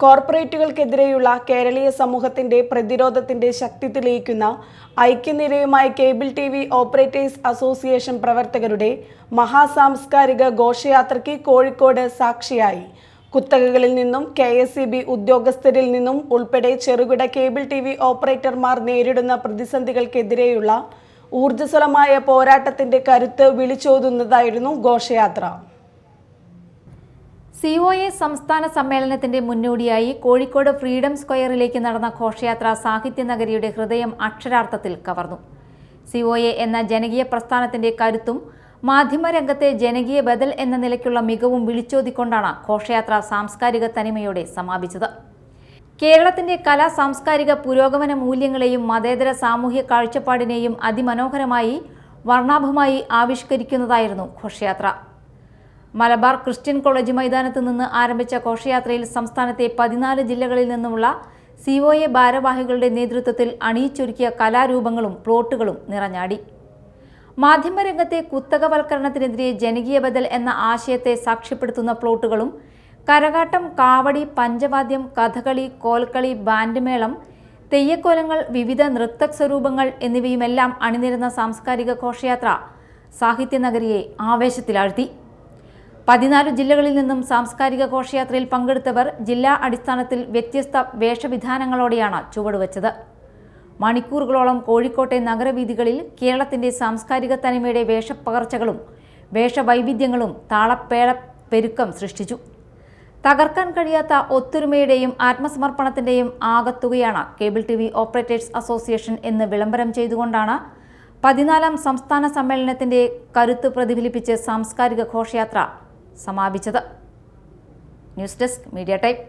കോർപ്പറേറ്റുകൾക്കെതിരെയുള്ള കേരളീയ സമൂഹത്തിന്റെ പ്രതിരോധത്തിന്റെ ശക്തി തെളിയിക്കുന്ന ഐക്യനിരയുമായി cable T V operators association പ്രവർത്തകരുടെ മഹാസാംസ്കാരിക ഘോഷയാത്രയ്ക്ക് കോഴിക്കോട് സാക്ഷിയായി. കുത്തകകളിൽ നിന്നും കെ എസ് ബി ഉദ്യോഗസ്ഥരിൽ നിന്നും ഉൾപ്പെടെ ചെറുകിട കേബിൾ ടി വി ഓപ്പറേറ്റർമാർ നേരിടുന്ന പ്രതിസന്ധികൾക്കെതിരെയുള്ള ഊർജസ്വലമായ പോരാട്ടത്തിന്റെ കരുത്ത് വിളിച്ചോതുന്നതായിരുന്നു ഘോഷയാത്ര. സി ഒ എ സംസ്ഥാന സമ്മേളനത്തിന്റെ മുന്നോടിയായി കോഴിക്കോട് ഫ്രീഡം സ്ക്വയറിലേക്ക് നടന്ന ഘോഷയാത്ര സാഹിത്യനഗരിയുടെ ഹൃദയം അക്ഷരാർത്ഥത്തിൽ കവർന്നു. സി ഒ എ എന്ന ജനകീയ പ്രസ്ഥാനത്തിന്റെ കരുത്തും മാധ്യമരംഗത്തെ ജനകീയ ബദൽ എന്ന നിലയ്ക്കുള്ള മികവും വിളിച്ചോതിക്കൊണ്ടാണ് ഘോഷയാത്ര സാംസ്കാരിക തനിമയോടെ സമാപിച്ചത്. കേരളത്തിന്റെ കലാ സാംസ്കാരിക പുരോഗമന മൂല്യങ്ങളെയും മതേതര സാമൂഹ്യ കാഴ്ചപ്പാടിനെയും അതിമനോഹരമായി വർണാഭമായി ആവിഷ്കരിക്കുന്നതായിരുന്നു ഘോഷയാത്ര. മലബാർ ക്രിസ്ത്യൻ കോളേജ് മൈതാനത്ത് നിന്ന് ആരംഭിച്ച ഘോഷയാത്രയിൽ സംസ്ഥാനത്തെ പതിനാല് ജില്ലകളിൽ നിന്നുമുള്ള സി ഒ എ ഭാരവാഹികളുടെ നേതൃത്വത്തിൽ അണിയിച്ചൊരുക്കിയ കലാരൂപങ്ങളും പ്ലോട്ടുകളും നിറഞ്ഞാടി. മാധ്യമരംഗത്തെ കുത്തകവൽക്കരണത്തിനെതിരെ ജനകീയ ബദൽ എന്ന ആശയത്തെ സാക്ഷ്യപ്പെടുത്തുന്ന പ്ലോട്ടുകളും കരകാട്ടം കാവടി പഞ്ചവാദ്യം കഥകളി കോൽക്കളി ബാൻഡ്മേളം തെയ്യക്കോലങ്ങൾ വിവിധ നൃത്ത സ്വരൂപങ്ങൾ എന്നിവയുമെല്ലാം അണിനിരുന്ന സാംസ്കാരിക ഘോഷയാത്ര സാഹിത്യനഗരിയെ ആവേശത്തിലാഴ്ത്തി. പതിനാല് ജില്ലകളിൽ നിന്നും സാംസ്കാരിക ഘോഷയാത്രയിൽ പങ്കെടുത്തവർ ജില്ലാ അടിസ്ഥാനത്തിൽ വ്യത്യസ്ത വേഷവിധാനങ്ങളോടെയാണ് ചുവടുവച്ചത്. മണിക്കൂറുകളോളം കോഴിക്കോട്ടെ നഗരവീഥികളിൽ കേരളത്തിന്റെ സാംസ്കാരിക തനിമയുടെ വേഷപ്പകർച്ചകളും വേഷവൈവിധ്യങ്ങളും താളപ്പേള പെരുക്കം സൃഷ്ടിച്ചു. തകർക്കാൻ കഴിയാത്ത ഒത്തൊരുമയുടെയും ആത്മസമർപ്പണത്തിന്റെയും ആകത്തുകയാണ് cable T V operators association എന്ന് വിളംബരം ചെയ്തുകൊണ്ടാണ് പതിനാലാം സംസ്ഥാന സമ്മേളനത്തിന്റെ കരുത്ത് പ്രതിഫലിപ്പിച്ച് സാംസ്കാരിക ഘോഷയാത്ര സമാപിച്ചത്. News desk media type